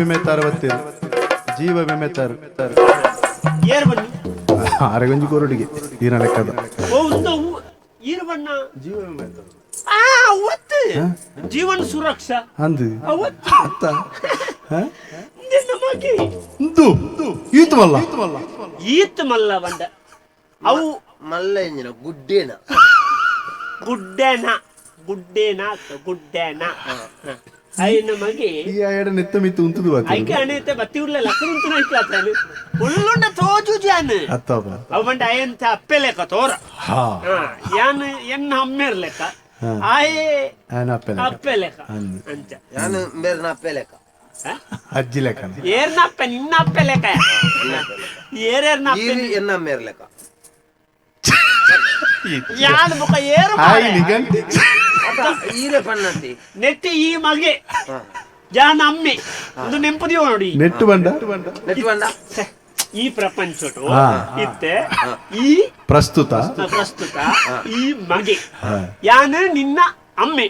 ವಿಮೆ ತರವತ್ತೆ ಜೀವ ವಿಮೆ ತರ ಅರಗಂಜಿ ಕೋರಡಿಗೆ ಈನ ಲೆಕ್ಕದ ಓ ಉಂದ ಈರ್ ಬಣ್ಣ. ಜೀವ ವಿಮೆ ಆ ಅವತ್ತು. ಜೀವನ ಸುರಕ್ಷಾ. ಅಂದು. ಅವತ್ತು. ಅತ್ತ ಇಂದು ಈತು ಮಲ್ಲ ಈತ್ ಮಲ್ಲ ಬಂದ. ಅವು ಮಲ್ಲ ಎಂಜಿನ ಗುಡ್ಡೇನ. ಗುಡ್ಡೇನ ಗುಡ್ಡೆನ. ಗುಡ್ಡೆನ ಅಯ್ಯನ ಮಗೆ ಈ ಆಯಡ ನೆತ್ತ ಮಿತ್ತು ಉಂತದು ಐಕೆ ಅಣೆತೆ ಬತ್ತಿ ಉರ್ಲೆ ಲಕ್ಕನ ಉಂತು ನೈಕ್ಲಾತಾನೆ ಉಳ್ಳುಂಡ ತೋಜು ಜಾನ್ ಅತ್ತಪ್ಪ ಅವ ಬಂಡ ಅಯ್ಯಂತ ಅಪ್ಪೆ ಲೆಕ್ಕ ತೋರ ಹಾ ಹಾ ಯಾನ್ ಎನ್ನ ಅಮ್ಮೇರ್ ಲೆಕ್ಕ ಹಾ. ಆಯೆ ಆಯನ ಅಪ್ಪೆ ಲೆಕ್ಕ. ಅಪ್ಪೆ ಲೆಕ್ಕ ಅಂದ್. ಅಂಚ ನಾನು ಬೇರೆ ನಪ್ಪೆ ಲೆಕ್ಕ ಹ? ಅಜ್ಜಿ ಲೆಕ್ಕನ ಏರ್ನ ಅಪ್ಪೆ ನಿನ್ನ ಅಪ್ಪೆ ಲೆಕ್ಕ ಏರೇರ್ನ ಅಪ್ಪೆ ಈರಿ ಎನ್ನ ಮೇರ್ ಲೆಕ್ಕ ಯಾನ್ ಮುಖ ಏರು ಈರೆ ಪನ್ನಂತಿ ನೆಟ್ಟಿ ಈ ಮಗೆ. ಜಾನ ಅಮ್ಮಿ. ಒಂದು ನೆಂಪದಿಯೋ ನೋಡಿ. ನೆಟ್ಟು ಬಂಡ ನೆಟ್ಟು ಬಂಡ ಈ ಪ್ರಪಂಚ. ಇತ್ತೆ. ಈ ಪ್ರಸ್ತುತ? ಪ್ರಸ್ತುತ ಈ ಮಗೆ. ಯಾನ ನಿನ್ನ ಅಮ್ಮೆ.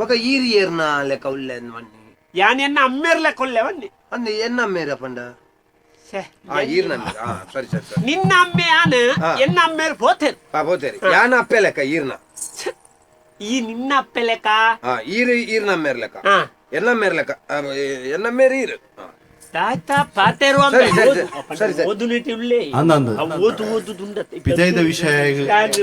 ಮಗ ಈರಿಯರ್ನ ಲೆಕ್ಕ ಉಳ್ಳೆ ಮಣ್ಣಿ ಯಾನ್ ಎನ್ನ ಅಮ್ಮೇರ್ಲೆ ಕೊಲ್ಲೆವನ್ನಿ ಅಂದ್ ಎನ್ನ ಅಮ್ಮೇರ. ಪಂಡ ನಿನ್ನ ಅಮ್ಮೆ ಯಾನ? ಎನ್ನ ಅಮ್ಮೇರ್ ಪೋತೇರು. ಆ ಬೋತೇರಿ ಯಾನ ಅಪ್ಪೆ ಲೆಕ್ಕ ಈರ್ನ? ಈ ನಿನ್ನ ಅಪ್ಪೆ ಲೆಕ್ಕ? ಆ ಈರಿ ನಮ್ಮ ಮೇರ್ ಲೆಕ್ಕ. ಹಾ. ಎನ್ನ ಮೇರ್ ಲೆಕ್ಕ. ಆ, ಎನ್ನ ಮೇರ್ ಈರು ಆ. ತಾತ ಪಾತೇರು ಸರಿ, ಸರಿ, ಸರಿ. ಸರಿ, ಸರಿ. ಓದು ನೀತಿ ಉಳ್ಳೇ. ಅಂದ ಅಂದ. ಅವು ಓದು ಓದು ದುಂಡತ್ತೆ ಪಿಜೈದ ವಿಷಯ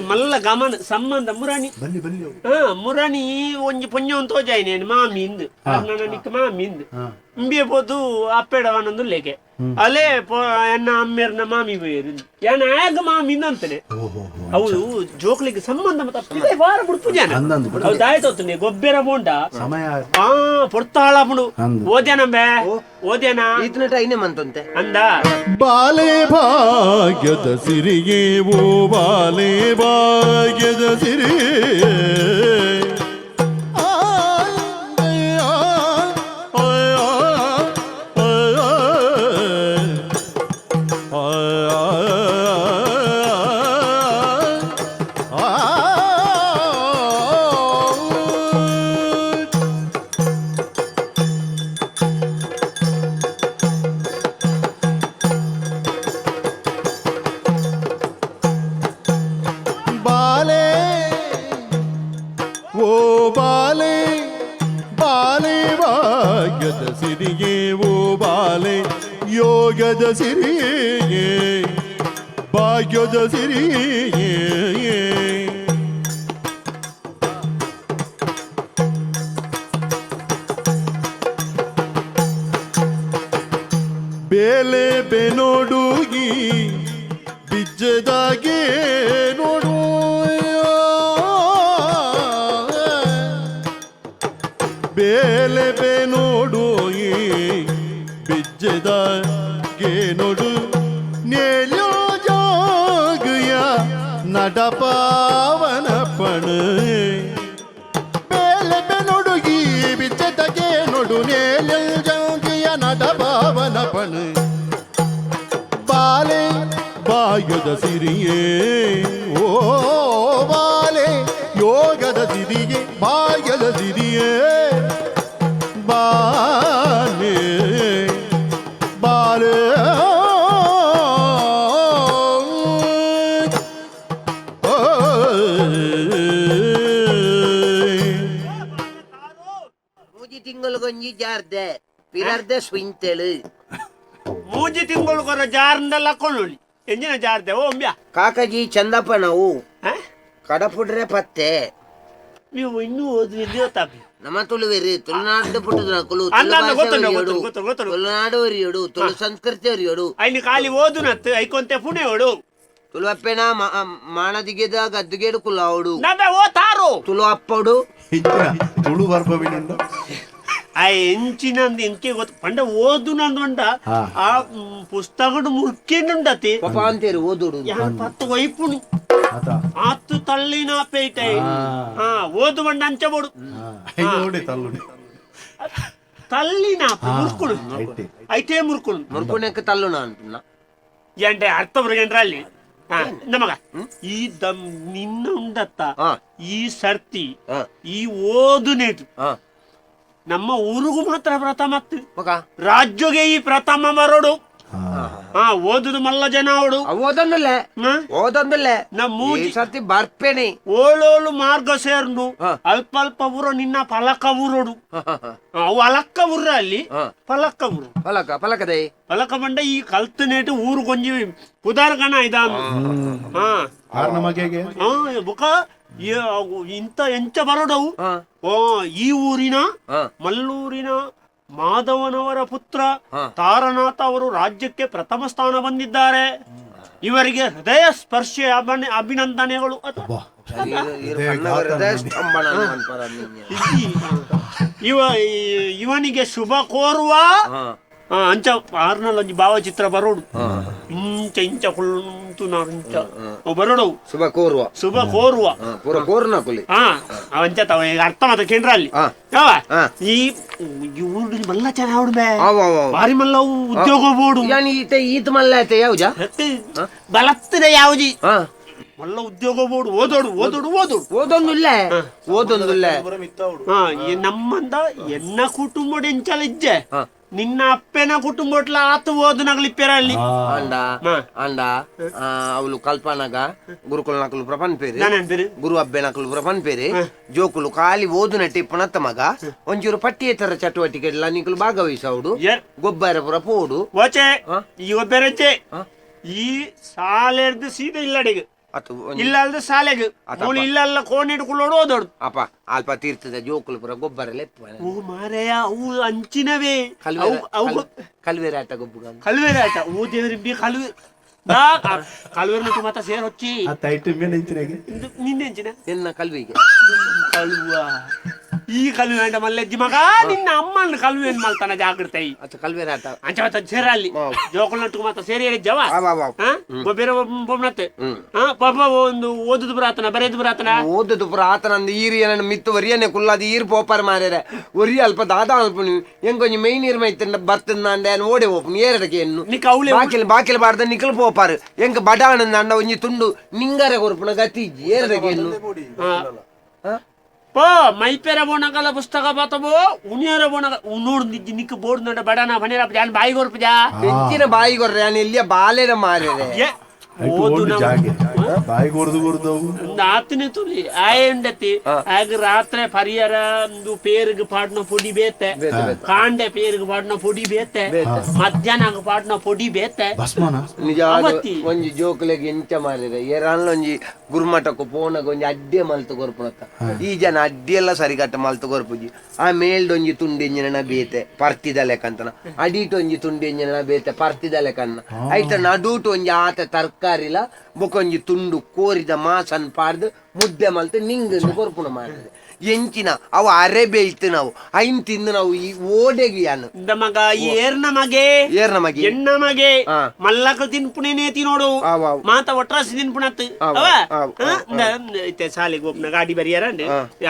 ಮಲ್ಲ ಗಮನ ಸಂಬಂಧ ಮುರಾಣಿ. ಬಲ್ಲಿ ಬಲ್ಲಿ ಹಾ ಮುರಾಣಿ ಒಂಜಿ ಪೊಂಜ ಒಂದು ತೋಜಾಯ್ನೇನು ಮಾಮಿಂದು? ನನ್ನ ನಿಕ್ಕ ಮಾಮಿಂದು. ಹಾ. ಇಂಬಿಯ ಪೋದು ಅಪ್ಪೆಡವನೊಂದು ಲೆಗೆ ಅಲ್ಲೇ ಪೋ ಎನ್ನ ಅಮ್ಮೇರ್ನ ಮಾಮಿ ಬೇರು ಯಾನ ಆಗ ಮಾಮಿ ಅಂತಾನೆ ಓಹೋ ಅವಳು ಜೋಕ್ಲಿಗೆ ಸಂಬಂಧ ಮತ್ತೆ ವಾರ ಬಿಡ್ತು ಜನ. ಅಂದಂದು ಬಿಡು. ಅವು ದಾಯ್ತೋತನೆ ಗೊಬ್ಬರ ಬೋಂಡ. ಸಮಯ ಆ ಪೊರ್ತಾಳ ಬಿಡು. ಅಂದು. ಓದ್ಯಾನ ಬೇ? ಓದ್ಯಾನ? ಇತ್ನ ಟೈನೆ ಮಂತಂತೆ. ಅಂದ. ಬಾಲೆ ಭಾಗ್ಯದ ಸಿರಿಗೆ ಓ ಬಾಲೆ ಭಾಗ್ಯದ ಸಿರಿಗೆ ಬಾಲೆ ಬಾಲೆ ಭಾಗ್ಯದ ಸಿರಿಗೆ ಓ ಬಾಲೆ ಯೋಗದ ಸಿರಿಗೆ ಭಾಗ್ಯದ ಸಿರಿಗೆ ಬೇಲೆ ಬೆನೋಡುಗಿ ಬಿಜ್ಜದಾಗೆ ಬಿಜ್ಜದಾಗೆ ನೋಡು ನೇಲ್ಯೋ ಜೋಗಯ ನಡಪಾವನ ಪಣ ಬೇಲೆ ಬೇ ನೋಡುಗಿ ಬಿಜ್ಜದಾಗೆ ನೋಡು ನೇಲ್ಯೋ ಜೋಗಯ ನಡಪಾವನ ಪಣ ಬಾಲೆ ಬಾಯದ ಸಿರಿಯೇ ಓ ಬಾಲೆ ಯೋಗದ ಸಿರಿಗೆ ಬಾಯದ ಸಿರಿಯೇ ಬಾಲೆ ಮೂಜಿ ತಿಂಗಳು ಗೊಂಜಿ ಜಾರ್ದೆ ಪಿರರ್ದೆ ಸ್ವಿಂತೆಳು ಮೂಜಿ ತಿಂಗಳು ಕೊರ ಜಾರ್ಂದಲ್ಲ ಕೊಳ್ಳುಳಿ ಎಂಜಿನ ಜಾರ್ದೆ ಓ ಅಂಬ್ಯಾ. ಕಾಕಜಿ ಚಂದಪ್ಪ ನಾವು ಹ? ಕಡಪುಡ್ರೆ ಪತ್ತೆ. ನೀವು ಇನ್ನೂ ಓದ್ವಿ ದೇವತಾಪಿ ನಮ್ಮ ತುಳುವೆರಿ ತುಳುನಾಡು ಪುಟ್ಟದ ಕುಲು. ತುಳುನಾಡು ಒರಿಯೋಡು ತುಳು ಸಂಸ್ಕೃತಿ ಒರಿಯೋಡು ಅಲ್ಲಿ ಖಾಲಿ ಓದುನತ್ ಐಕೊಂತೆ ಪುಣೆ ಓಡು ತುಳುವಪ್ಪೆನ ಮಾಣದಿಗೆದ ಗದ್ದುಗೆಡು ಕುಲಾವುಡು ನಮ್ಮೆ ಓ ತಾರು ತುಳು ಅಪ್ಪಡು ತುಳು ಬರ್ಬವಿನಂಡ ಆ ಎಂಚಿನಂದು ಎಂಕೆ ಗೊತ್ತು ಪಂಡ ಓದು ನಂದುಂಡ ಆ ಪುಸ್ತಕಡು ಮುರ್ಕಿನುಂಡತಿ ಪಪಾಂತೇರು ಓದುಡು ಪತ್ತು ವೈಪುಣಿ ಆತು ತಳ್ಳಿನ ಪೇಟ ಓದು ಬಂಡ ಅಂಚಬೋಡು ತಳ್ಳುಡಿ తల్లినా మురుకుడు అయితే మురుకుడు మురుకుడు తల్లునా అంటున్నా అంటే అర్థం రెండు రాళ్ళు ನಮಗ ಈ ದಮ್ ನಿನ್ನ ಉಂಡತ್ತ ಹಾ ಈ ಸರ್ತಿ ಹಾ ಈ ಓದು ಹಾ ನಮ್ಮ ಊರಿಗೂ ಮಾತ್ರ ಪ್ರಥಮ ರಾಜ್ಯಗೆ ಈ ಪ್ರಥಮ ಬರೋಡು ಹಾ. ಓದುದು ಮಲ್ಲ ಜನ ಅವಡು ಓದೊಂದುಲ್ಲೆ? ಓದೊಂದುಲ್ಲೆ. ನಮ್ಮ ಮೂಜಿ ಸತಿ ಸರ್ತಿ ಬರ್ಪೇನಿ ಓಳೋಳು ಮಾರ್ಗ ಸೇರ್ನು. ಅಲ್ಪ ಅಲ್ಪ ಊರ ನಿನ್ನ ಫಲಕ ಊರೋಡು. ಅವು ಅಲಕ್ಕ ಊರ ಅಲ್ಲಿ. ಫಲಕ ಫಲಕ್ಕ ಊರು. ಫಲಕ ಪಲಕದೆ ಫಲಕ ಬಂಡ ಈ ಕಲ್ತು ನೇಟು ಊರು ಕೊಂಜಿ ಪುದಾರ್ಗಣ ಇದಾನು. ಹಾ. ಆರ್ ನಮಗೆಗೆ ಹಾ ಬುಕ ಇಂತ ಎಂಚ ಬರೋಡವು ಹಾ. ಓ ಈ ಊರಿನ ಹಾ. ಮಲ್ಲೂರಿನ ಮಾಧವನವರ ಪುತ್ರ ತಾರನಾಥ ಅವರು ರಾಜ್ಯಕ್ಕೆ ಪ್ರಥಮ ಸ್ಥಾನ ಬಂದಿದ್ದಾರೆ. ಇವರಿಗೆ ಹೃದಯ ಸ್ಪರ್ಶ ಅಭಿ- ಅಭಿನಂದನೆಗಳು ಇವ ಇವನಿಗೆ ಶುಭ ಕೋರುವ ಅಂಚ ಆರ್ನಲ್ಲಿ ಭಾವಚಿತ್ರ ಬರೋಡು. ಇಂಚ ಇಂಚ ಕುಳ್ಳುಂತು ನಾವು ಅವು ಬರೋಡವು ಶುಭ ಕೋರುವ. ಶುಭ ಕೋರುವ. ಹಾ, ಪೂರ ಕೋರ್ನ ಕುಲಿ. ಹಾ ಅವಂಚ ತವ ಈಗ ಅರ್ಥ ಮಾತ್ರ ಕೇಂದ್ರ ಅಲ್ಲಿ. ಹಾ. ಯಾವ? ಹಾ. ಈ ಊರು ಮಲ್ಲ ಚೆನ್ನಾಗಿ ಆಡುಬೆ ಅವ ಅವ ಅವ. ಭಾರಿ ಮಲ್ಲ ಅವು ಉದ್ಯೋಗ ಬೋಡು ಯಾನ್ ಈತ ಈತ ಮಲ್ಲ ಆಯ್ತ ಯಾವ್ಜ? ಬಲತ್ತಿನ ಯಾವ್ಜಿ? ಹಾ. ಮಲ್ಲ ಉದ್ಯೋಗ ಬೋಡು ಓದೋಡು ಓದೋಡು ಓದೋಡು. ಓದೊಂದುಲ್ಲ. ಓದೊಂದುಲ್ಲ. ಹಾ ಈ ನಮ್ಮಂದ ಎನ್ನ ಕುಟುಂಬದ ಎಂಚಲಿಜ್ಜೆ ಹಾ. ನಿನ್ನ ಅಪ್ಪನ ಕುಟುಂಬ ಆತು ಓದನಾಗ್ಲಿ ಪೆರಳ್ಳಿ ಅಂಡ ಅಂಡ ಅವಳು ಕಲ್ಪನಾಗ ಗುರುಕುಲ ನಕಲು ಪ್ರಪನ್ ಪೇರಿ. ಗುರು ಅಬ್ಬೆ ನಕಲು ಪ್ರಪನ್ ಪೇರಿ. ಜೋಕುಲು ಖಾಲಿ ಓದುನ ಪುನತ್ತ ಮಗ. ಒಂಚೂರು ಪಟ್ಟಿಯೇತರ ಚಟುವಟಿಕೆ ಎಲ್ಲ ನಿಕಲು ಭಾಗವಹಿಸೋಡು ಗೊಬ್ಬರ ಪುರ ಪೋಡು. ಈ ಒಬ್ಬರಜ್ಜೆ ಈ ಸಾಲ ಸೀದಾ ಇಲ್ಲಡೆಗೆ. ಅತು ಒಂಜಿ- ಇಲ್ಲ ಅಲ್ದ ಸಾಲೆಗೆ ಮೂಲ ಇಲ್ಲ ಅಲ್ಲ ಕೋಣ ಹಿಡ್ಕೊಳ್ಳೋಡು ಓದೋಡು ಅಪ್ಪ ಅಲ್ಪ ತೀರ್ಥದ ಜೋಕುಲು ಪೂರ ಗೊಬ್ಬರ ಲೆಪ್ಪ ಓ ಮಾರಯ್ಯ ಅವು ಅಂಚಿನವೇ. ಕಲ್ವೆರ ಅವು ಅವು ಕಲ್ವೆರ ಆಟ ಗೊಬ್ಬರ ಕಲ್ವೇರ ಆಟ ಓ ದೇವ್ರಿ ಬಿ ಕಲ್ವೆ ನಾ ಕಲ್ವೇರ್ ನಟ್ಟು ಮಾತ ಸೇರ್ ಹೊಚ್ಚಿ. ಆ ತೈಟ್ ಮೇಲೆ ಅಂಚಿನ ನಿನ್ನ ಕಲ್ವಿಗೆ. ಕಲ್ವ. ಈ ಕಲ್ವೆ ಅಂಟ ಮಲ್ಲೆಜ್ಜಿ ಮಗ ನಿನ್ನ ಅಮ್ಮನ ಕಲ್ವಿ ಏನ್ ಮಾಡ್ತಾನ ಜಾಗ್ರತೆ ಅತ್ತ ಕಲ್ವೆರ ಆತ ಸೇರ ಅಲ್ಲಿ. ಜೋಕಲ್ ನಟ್ಟು ಮಾತ ಸೇರಿ ಜವ. ಹಾ? ಬೇರೆ ಹಾ? ಪಾಪ ಒಂದು ಓದುದು ಬರಾತನ ಬರೆದು ಬರಾತನ ಓದದು ಬರಾತನ ಆತನಂದು ಈರಿ ಏನ ಮಿತ್ತು ವರಿಯನೆ ಕುಲ್ಲಾದ ಈರ್ ಪೋಪಾರ ಮಾರ್ಯಾರ. ಒರಿ ಅಲ್ಪ ದಾದ ಅಲ್ಪ ನೀವು ಕೊಂಚ ಮೈ ನೀರ್ ಮೈತಂಡ ಬರ್ತಂದ ಅಂದ ಅನ್ ಓಡೆ ಹೋಪು ಏರಡಕ್ಕೆ ಎನ್ನು ಅವಳೆ ಬಾಕಿಲ್ ಬಾಕಿಲ್ ಬಾರ್ದ ನಿಕಲ್ ಪೋಪಾರ. ಹೆಂಗ ಬಡಾಣಂದ ಅಂಡ ಒಂಜಿ ತುಂಡು ನಿಂಗರೆ ಕೊರ್ಪುನ ಗತಿ ಏರಡಕ್ಕೆ ಎನ್ನು ಪೋ ಮೈಪೆರ ಬೋನಕಲ ಪುಸ್ತಕ ಆಯಂಡತಿ ಆಗ ರಾತ್ರಿ ಪರಿಯರ ಒಂದು ಪೇರ್ಗ್ ಪಾಡ್ನ ಪುಡಿ ಬೇತೆ. ಕಾಂಡೆ ಪೇರ್ಗ್ ಪಾಡ್ನ ಪುಡಿ ಬೇತೆ. ಮಧ್ಯಾಹ್ನ ಪಾಡ್ನ ಪೊಡಿ ಬೇತೆ. ನಿಜ. ಒಂಜಿ ಜೋಕುಲೆಗೆ ಎಂಚ ಮಾರ್ಯಾರೆ ಏರಲ್ಲ ಒಂಜಿ ಗುರುಮಠಕ್ಕೂ ಪೋನಗ ಒಂಜಿ ಅಡ್ಡೆ ಮಲ್ತು ಕೊರ್ಪುನತ್ತ ಈ ಜನ ಅಡ್ಡಿ ಎಲ್ಲ ಸರಿಗಟ್ಟ ಮಲ್ತು ಕೊರ್ಪುಜಿ ಆ ಮೇಲ್ಡೊಂಜಿ ತುಂಡಿ ಎಂಜಿನ ಬೇತೆ ಪರ್ತಿದ ಲೆಕ್ಕಂತನ. ಅಡಿಟ್ ಒಂಜಿ ತುಂಡಿ ಎಂಜಿನ ಬೇತೆ ಪರ್ತಿದ ಲೆಕ್ಕನ್ನ ಐತ ನಡೂಟ್ ಒಂಜಿ ಆತ ತರ್ಕಾರಿಲ ಬೊಕೊಂಜಿ ತುಂಡು ಕೋರಿದ ಮಾಸನ್ ಪಾಡ್ದು ಮುದ್ದೆ ಮಲ್ತು ನಿಂಗನ್ನು ಕೊರ್ಪುನ ಮಾಡಿದೆ ಎಂಚಿನ ಅವ ಅರೆ ಬೇಯ್ತು ನಾವು ಐನ್ ತಿಂದು ನಾವು ಈ ಓಡೆಗಿ ಅನ್ನು ಇಂದ ಮಗ ಈ ಏರ್ನ ಮಗೆ ಏರ್ ನಮಗೆ ಎಣ್ಣ ಮಗೆ. ಮಲ್ಲಕ ತಿನ್ಪುಣೇನೆ ತಿನೋಡು. ಮಾತ ಒಟ್ರಾಸಿ? ಇಂದ ಇತ್ತೆ ಸಾಲಿಗೆ ಒಬ್ಬನ ಗಾಡಿ ಬರಿಯಾರ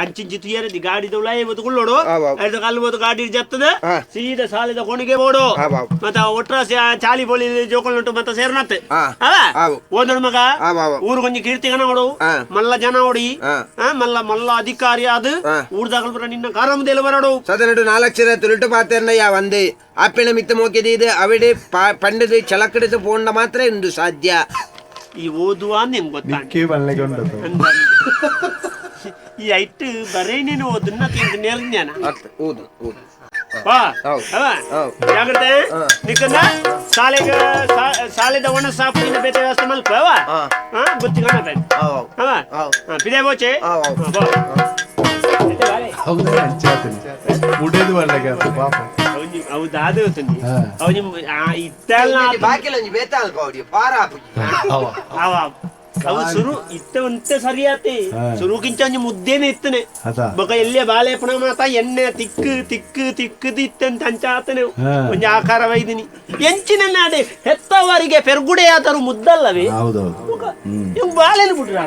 ಅಂಚಿಂಚಿ ತುಯ್ಯಾರದಿ ಗಾಡಿ ದೌಳ ಇವತ್ತು ಕುಳ್ಳೋಡು ಆವ್ ಆವ್. ಐದು ಕಾಲು ಹೋದ ಗಾಡಿ ಜತ್ತದ ಸೀದ ಸೀದಾ ಸಾಲಿದ ಕೊಣಿಗೆ ಓಡು ಆವ್ ಆವ್. ಮತ್ತ ಒಟ್ರಾಸಿ ಆ ಚಾಲಿ ಬೋಳಿ ಜೋಕಲ್ ನೋಟು ಮತ್ತ ಸೇರ್ನತ್ತೆ ಹಾ. ಅವ ಆವ್. ಓದೋಣ ಮಗ ಆವ್ ಆವ್. ಊರು ಕೊಂಚ ಕೀರ್ತಿಗನ ನೋಡು ಹಾ. ಮಲ್ಲ ಜನ ಓಡಿ ಹಾ. ಹಾ, ಮಲ್ಲ ಮಲ್ಲ ಅಧಿಕಾರಿ ಅದು ಊರ್ದಾಗಲ್ ಬರ ನಿನ್ನ ಕಾರ ಮುಂದೆ ಎಲ್ಲ ಬರೋಡು ಸದನಡು ನಾಲ್ಕು ತುರುಟು ಪಾತ್ರೆಯ ಒಂದು ಅಪ್ಪಿನ ಮಿತ್ತ ಮೋಕಿದಿದು ಅವಿಡೆ ಪಂಡದು ಚಲಕಡಿದು ಪೋಂಡ ಮಾತ್ರ ಇಂದು ಸಾಧ್ಯ ಈ ಓದುವ ನಿಮ್ ಗೊತ್ತಾಗ ಈ ಐಟ್ ಬರೇ ನೀನು ಓದನ್ನ ತಿಂದು ಜ್ಞಾನ ಓದು ಓದು ಜಾಗ್ರತೆ ನಿಕ್ಕಂದ ಶಾಲೆಗೆ ಶಾಲೆದ ಒಣ ಸಾಕು ಇನ್ನು ಬೇತೆ ವ್ಯವಸ್ಥೆ ಮಲ್ಪ ಅವ ಗೊತ್ತಿಲ್ಲ ಪಿದೆ ಬೋಚೆ ಹಂಚಾತೀನಿ ಉಡೇದು ಪಾಪ. ಇತ್ತಲ್ಲ ಪಾರ ಅವ. ಅವ. ಅವು ಸುರು ಇತ್ತ ಒಂತೆ ಸರಿಯಾತಿ ಹಾ. ಒಂಜಿ ಮುದ್ದೇನೆ ಇತ್ತನೆ. ಬೊಕ ಎಲ್ಲೇ ಬಾಳೆಪುಣ ಮಾತ ಎಣ್ಣೆ ತಿಕ್ಕು ತಿಕ್ಕು ತಿಕ್ಕದು ಇತ್ತಂತ ಅಂಚಾತನೆ. ಒಂಜಿ ಆಕಾರ ವೈದಿನಿ ಎಂಚಿನ ನಾಡೆ ಹೆತ್ತವರಿಗೆ ಪೆರ್ಗುಡೆಯಾದರೂ ಮುದ್ದಲ್ಲವೇ? ಬಾಳೆನು ಬಿಟ್ರ